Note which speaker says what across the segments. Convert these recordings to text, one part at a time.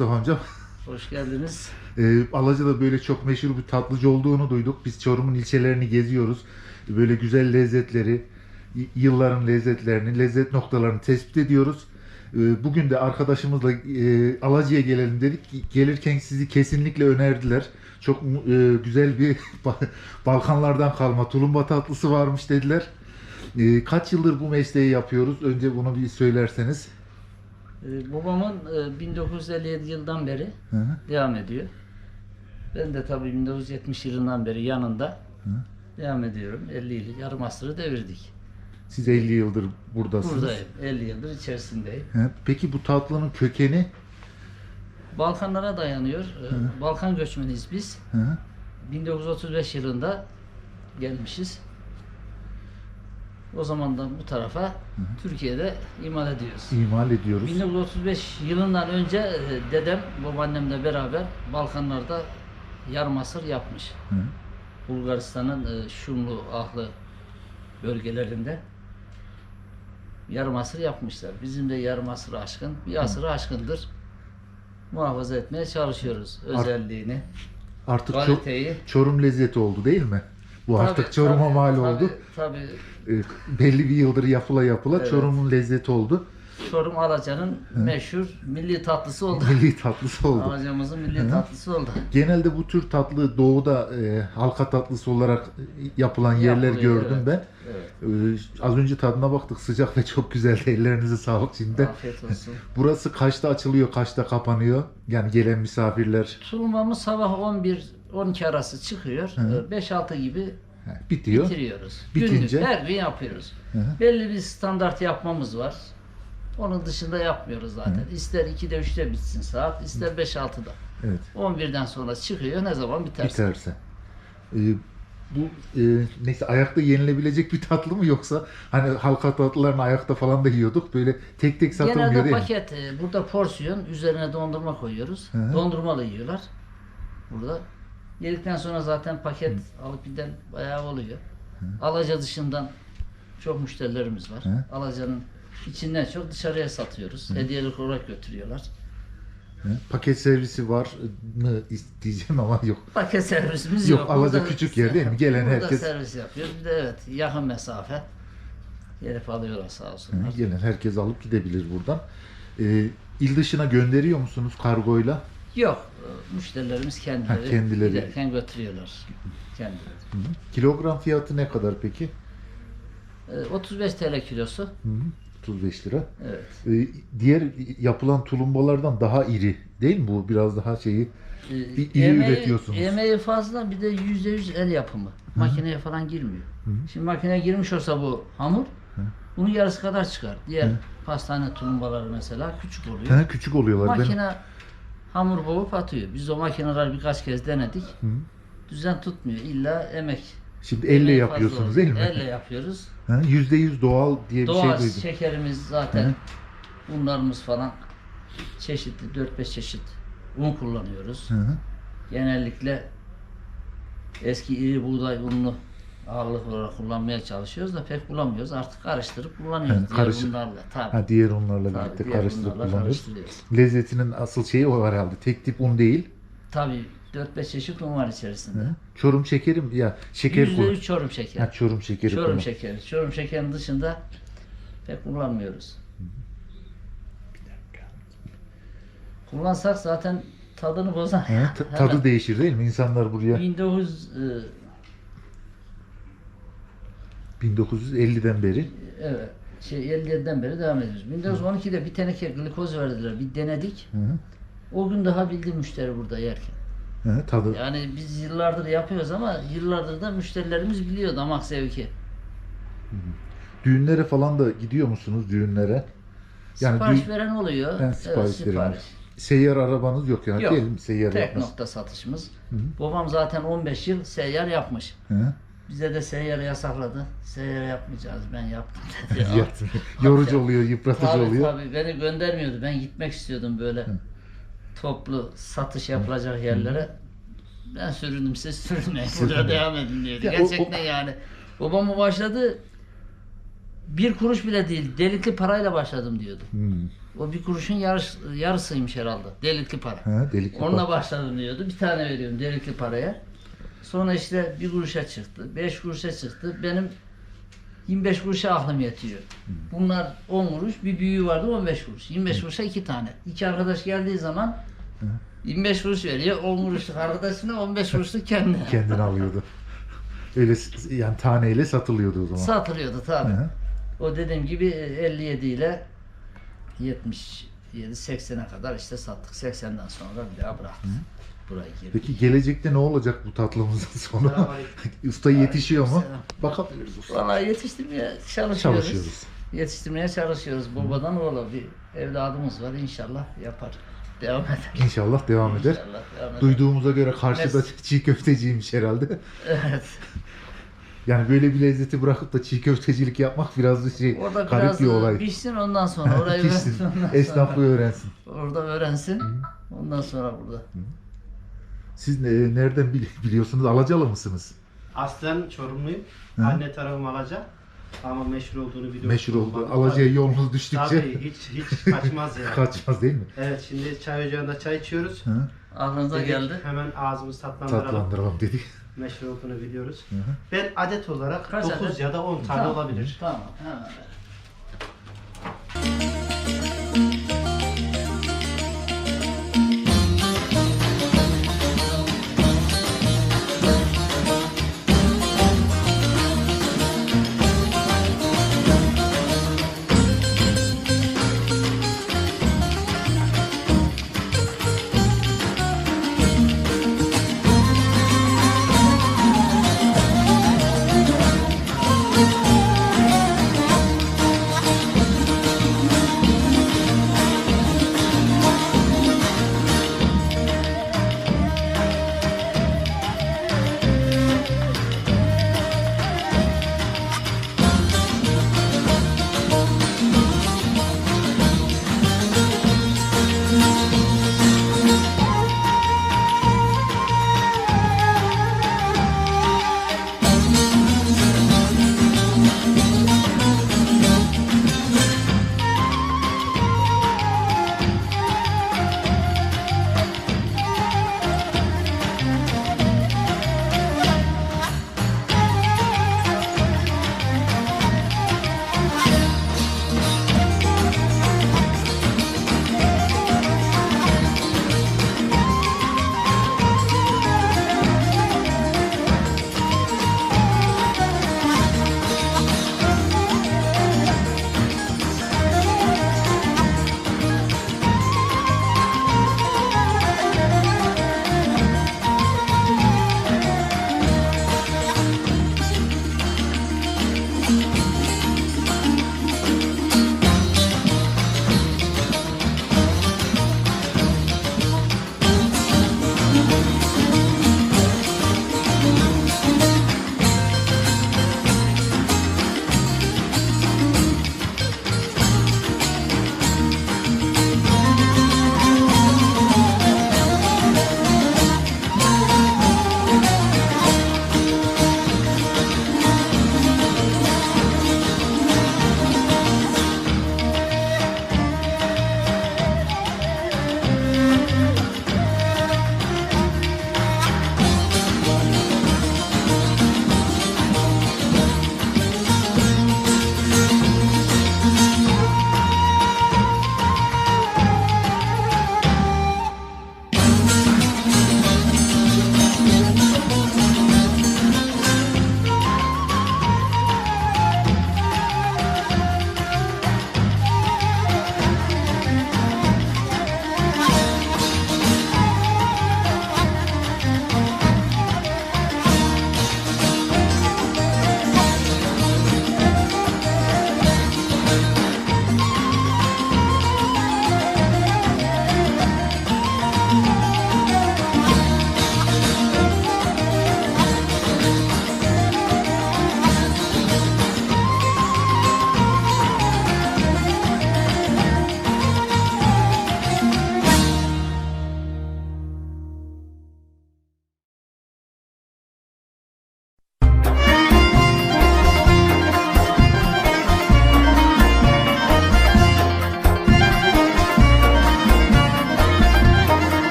Speaker 1: amcam.
Speaker 2: Hoş geldiniz.
Speaker 1: Ee, Alaca'da böyle çok meşhur bir tatlıcı olduğunu duyduk. Biz Çorum'un ilçelerini geziyoruz. Böyle güzel lezzetleri, yılların lezzetlerini, lezzet noktalarını tespit ediyoruz. Ee, Bugün de arkadaşımızla e, Alaca'ya gelelim dedik. Gelirken sizi kesinlikle önerdiler. Çok e, güzel bir Ba- Balkanlardan kalma tulumba tatlısı varmış dediler. Ee, Kaç yıldır bu mesleği yapıyoruz? Önce bunu bir söylerseniz.
Speaker 2: Ee, babamın e, 1957 yıldan beri
Speaker 1: Hı hı.
Speaker 2: devam ediyor. Ben de tabii 1970 yılından beri yanında devam ediyorum. 50 yıl, yarım asırı devirdik.
Speaker 1: Siz 50 yıldır buradasınız.
Speaker 2: Buradayım. 50 yıldır içerisindeyim.
Speaker 1: He, Peki bu tatlının kökeni?
Speaker 2: Balkanlara dayanıyor. Ee, Balkan göçmeniyiz biz.
Speaker 1: Hı hı.
Speaker 2: 1935 yılında gelmişiz. O zamandan bu tarafa Türkiye'de imal ediyoruz.
Speaker 1: imal ediyoruz.
Speaker 2: 1935 yılından önce e, dedem babaannemle beraber Balkanlarda yarım asır yapmış.
Speaker 1: Hı.
Speaker 2: Bulgaristan'ın e, Şumlu, Ahlı bölgelerinde yarım asır yapmışlar. Bizim de yarım asır aşkın, bir asırı aşkındır. Muhafaza etmeye çalışıyoruz özelliğini,
Speaker 1: Artık Çor-
Speaker 2: kaliteyi.
Speaker 1: Çorum lezzeti oldu değil mi? Bu artık
Speaker 2: Tabii,
Speaker 1: Çorum'a
Speaker 2: tabii,
Speaker 1: mal
Speaker 2: tabii,
Speaker 1: oldu.
Speaker 2: Tabii
Speaker 1: Ee, belli bir yıldır yapıla yapıla
Speaker 2: Evet.
Speaker 1: Çorum'un lezzeti oldu.
Speaker 2: Çorum Alaca'nın meşhur milli tatlısı oldu.
Speaker 1: Milli tatlısı oldu.
Speaker 2: Alaca'mızın milli tatlısı oldu.
Speaker 1: Genelde bu tür tatlı doğuda e, halka tatlısı olarak yapılan yerler
Speaker 2: Yapılıyor,
Speaker 1: gördüm
Speaker 2: evet.
Speaker 1: ben.
Speaker 2: Evet.
Speaker 1: Ee, az önce tadına baktık sıcak ve çok güzel. Ellerinize sağlık şimdi.
Speaker 2: Afiyet olsun.
Speaker 1: Burası kaçta açılıyor, kaçta kapanıyor? Yani gelen misafirler
Speaker 2: Tulumamız sabah 11 12 arası çıkıyor.
Speaker 1: Hı.
Speaker 2: Ee, 5-6 gibi
Speaker 1: bitiyor.
Speaker 2: bitiriyoruz.
Speaker 1: Bitince-
Speaker 2: Günlük her gün yapıyoruz.
Speaker 1: Hı hı.
Speaker 2: Belli bir standart yapmamız var. Onun dışında yapmıyoruz zaten. İster 2'de 3'te bitsin saat, ister 5-6'da.
Speaker 1: Evet.
Speaker 2: 11'den sonra çıkıyor. Ne zaman biterse.
Speaker 1: Biterse. Ee, bu e, neyse ayakta yenilebilecek bir tatlı mı yoksa hani halka tatlılarını ayakta falan da yiyorduk böyle tek tek satılmıyor
Speaker 2: Genelde
Speaker 1: değil mi?
Speaker 2: paket, e, burada porsiyon, üzerine dondurma koyuyoruz.
Speaker 1: Hı hı.
Speaker 2: Dondurmalı yiyorlar. Burada. Yedikten sonra zaten paket alıp giden bayağı oluyor. Alaca dışından çok müşterilerimiz var.
Speaker 1: Hı.
Speaker 2: Alaca'nın içinden çok dışarıya satıyoruz. Hediyelik olarak götürüyorlar.
Speaker 1: He, Paket servisi var mı diyeceğim ama yok.
Speaker 2: Paket servisimiz
Speaker 1: Yok,
Speaker 2: yok.
Speaker 1: Alaca
Speaker 2: Burada-
Speaker 1: küçük yer değil mi? Gelen
Speaker 2: burada
Speaker 1: herkes-
Speaker 2: servis yapıyor. Bir de evet yakın mesafe. Gelip alıyorlar sağ olsunlar.
Speaker 1: Gelen herkes alıp gidebilir buradan. Ee, il dışına gönderiyor musunuz kargoyla?
Speaker 2: Yok. E, Müşterilerimiz kendileri,
Speaker 1: Ha, kendileri.
Speaker 2: giderken götürüyorlar. Kendileri.
Speaker 1: Hı hı. Kilogram fiyatı ne kadar peki?
Speaker 2: E, 35 TL kilosu.
Speaker 1: Hı hı. 35 lira.
Speaker 2: Evet.
Speaker 1: Ee, diğer yapılan tulumbalardan daha iri değil mi bu? Biraz daha şeyi
Speaker 2: E,
Speaker 1: Bir iyi üretiyorsunuz.
Speaker 2: Emeği fazla bir de yüzde yüz el yapımı. Makineye falan girmiyor. Şimdi makineye girmiş olsa bu hamur bunun yarısı kadar çıkar. Diğer pastane tulumbaları mesela küçük oluyor.
Speaker 1: He, küçük oluyorlar. Ben
Speaker 2: Makine hamur boğup atıyor. Biz o makineler birkaç kez denedik. Düzen tutmuyor. İlla emek.
Speaker 1: şimdi elle
Speaker 2: Emeği
Speaker 1: yapıyorsunuz değil mi?
Speaker 2: Elle yapıyoruz.
Speaker 1: Ha, %100 doğal diye bir
Speaker 2: Doğal
Speaker 1: şey duydum.
Speaker 2: şekerimiz zaten
Speaker 1: Hı.
Speaker 2: unlarımız falan çeşitli 4-5 çeşit un kullanıyoruz.
Speaker 1: Hı hı.
Speaker 2: Genellikle eski iri buğday ununu ağırlık olarak kullanmaya çalışıyoruz da pek bulamıyoruz. Artık karıştırıp kullanıyoruz
Speaker 1: Hı,
Speaker 2: diğer
Speaker 1: karışık.
Speaker 2: unlarla. Tabii.
Speaker 1: Ha, diğer unlarla
Speaker 2: Tabii,
Speaker 1: birlikte
Speaker 2: diğer
Speaker 1: karıştırıp
Speaker 2: unlarla
Speaker 1: kullanıyoruz. Lezzetinin asıl şeyi o herhalde. Tek tip un değil.
Speaker 2: Tabii 4-5 çeşit un var içerisinde.
Speaker 1: Hı. Çorum şekeri mi? Ya şeker kullan.
Speaker 2: %3 çorum şekeri.
Speaker 1: Ha, çorum şekeri
Speaker 2: çorum
Speaker 1: kullan.
Speaker 2: şekeri. Çorum şekerinin dışında pek kullanmıyoruz. Kullansak zaten tadını bozar.
Speaker 1: Ha, ta- tadı değişir değil mi? İnsanlar buraya
Speaker 2: 1900 e,
Speaker 1: 1950'den beri
Speaker 2: evet şey 57'den beri devam ediyoruz. 1912'de bir teneke glikoz verdiler. Bir denedik.
Speaker 1: hı hı.
Speaker 2: O gün daha bildi müşteri burada yerken.
Speaker 1: Hı, tadı
Speaker 2: Yani biz yıllardır yapıyoruz ama yıllardır da müşterilerimiz biliyor damak zevki.
Speaker 1: düğünlere falan da gidiyor musunuz düğünlere? Yani
Speaker 2: sipariş
Speaker 1: düğün-
Speaker 2: veren oluyor.
Speaker 1: Ben sipariş
Speaker 2: evet,
Speaker 1: veriyorum. Seyyar arabanız yok yani.
Speaker 2: Yok.
Speaker 1: Diyelim seyyar
Speaker 2: Tek
Speaker 1: yapmaz.
Speaker 2: nokta satışımız.
Speaker 1: Hı hı.
Speaker 2: Babam zaten 15 yıl seyyar yapmış.
Speaker 1: Hı.
Speaker 2: Bize de seyyarı yasakladı. Seyyar yapmayacağız ben yaptım dedi.
Speaker 1: Yaptım. Yorucu oluyor, yıpratıcı
Speaker 2: Tabii
Speaker 1: oluyor.
Speaker 2: tabii beni göndermiyordu. Ben gitmek istiyordum böyle toplu satış yapılacak yerlere. Ben süründüm siz sürünmeyin. Burada devam edin diyordu.
Speaker 1: Ya o-
Speaker 2: Gerçekten yani. Babam başladı bir kuruş bile değil delikli parayla başladım diyordu.
Speaker 1: Hmm.
Speaker 2: O bir kuruşun yarıs, yarısıymış herhalde delikli para.
Speaker 1: Ha, delikli
Speaker 2: Onunla
Speaker 1: bak.
Speaker 2: başladım diyordu. Bir tane veriyorum delikli paraya. Sonra işte bir kuruşa çıktı. Beş kuruşa çıktı. Benim 25 kuruşa aklım yetiyor. Bunlar 10 kuruş. Bir büyüğü vardı 15 kuruş. 25 kuruşa iki tane. İki arkadaş geldiği zaman 25 kuruş veriyor. 10 kuruşluk arkadaşına 15 kuruşluk kendine.
Speaker 1: Kendini alıyordu. Öyle yani taneyle satılıyordu o zaman.
Speaker 2: Satılıyordu tabii.
Speaker 1: Hı hı.
Speaker 2: O dediğim gibi 57 ile 77 80'e kadar işte sattık. 80'den sonra bir daha bıraktık. Burayı girdik.
Speaker 1: Peki gelecekte ne olacak bu tatlımızın sonu? Usta yetişiyor mu? Bakabiliriz usta.
Speaker 2: Vallahi yetiştirmeye çalışıyoruz.
Speaker 1: Çalışıyoruz.
Speaker 2: Yetiştirmeye çalışıyoruz. Babadan oğla bir evladımız var. İnşallah yapar. Devam eder.
Speaker 1: İnşallah devam eder.
Speaker 2: İnşallah devam eder.
Speaker 1: Duyduğumuza göre karşıda
Speaker 2: Mes-
Speaker 1: çiğ köfteciymiş herhalde.
Speaker 2: Evet.
Speaker 1: Yani böyle bir lezzeti bırakıp da çiğ köftecilik yapmak biraz da şey
Speaker 2: Orada
Speaker 1: garip
Speaker 2: biraz
Speaker 1: bir olay.
Speaker 2: pişsin ondan sonra orayı
Speaker 1: Pişsin.
Speaker 2: öğrensin. Ondan
Speaker 1: Esnaflığı
Speaker 2: sonra.
Speaker 1: öğrensin.
Speaker 2: Orada öğrensin. Ondan sonra burada.
Speaker 1: Siz ne- nereden bili- biliyorsunuz? Alacalı mısınız?
Speaker 3: Aslen Çorumluyum.
Speaker 1: Hı.
Speaker 3: Anne tarafım Alaca. Ama meşhur olduğunu biliyorum.
Speaker 1: Meşhur oldu.
Speaker 3: Tabii.
Speaker 1: Alacaya yolunuz düştükçe
Speaker 3: Tabii hiç hiç kaçmaz yani.
Speaker 1: kaçmaz değil mi?
Speaker 3: Evet şimdi çay ocağında çay içiyoruz.
Speaker 1: Hı?
Speaker 2: Aklınıza
Speaker 3: Dedik,
Speaker 2: geldi.
Speaker 3: Hemen ağzımızı tatlandıralım.
Speaker 1: Tatlandıralım dedik.
Speaker 3: Meşhur olduğunu biliyoruz.
Speaker 1: Hı hı.
Speaker 3: Ben adet olarak
Speaker 2: Kaç
Speaker 3: 9
Speaker 2: adet?
Speaker 3: ya da 10 tane
Speaker 2: Tamam.
Speaker 3: olabilir.
Speaker 2: Tamam. Hemen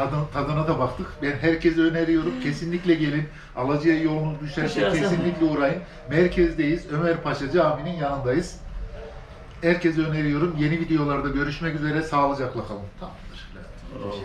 Speaker 2: ver.
Speaker 1: E, Tadın, tadına da baktık. Ben herkese öneriyorum. Kesinlikle gelin. Alacıya yolunuz
Speaker 2: düşerse
Speaker 1: kesinlikle uğrayın. Merkezdeyiz. Ömer Paşa Camii'nin yanındayız. Herkese öneriyorum. Yeni videolarda görüşmek üzere. Sağlıcakla kalın. Tamamdır.
Speaker 2: Oo.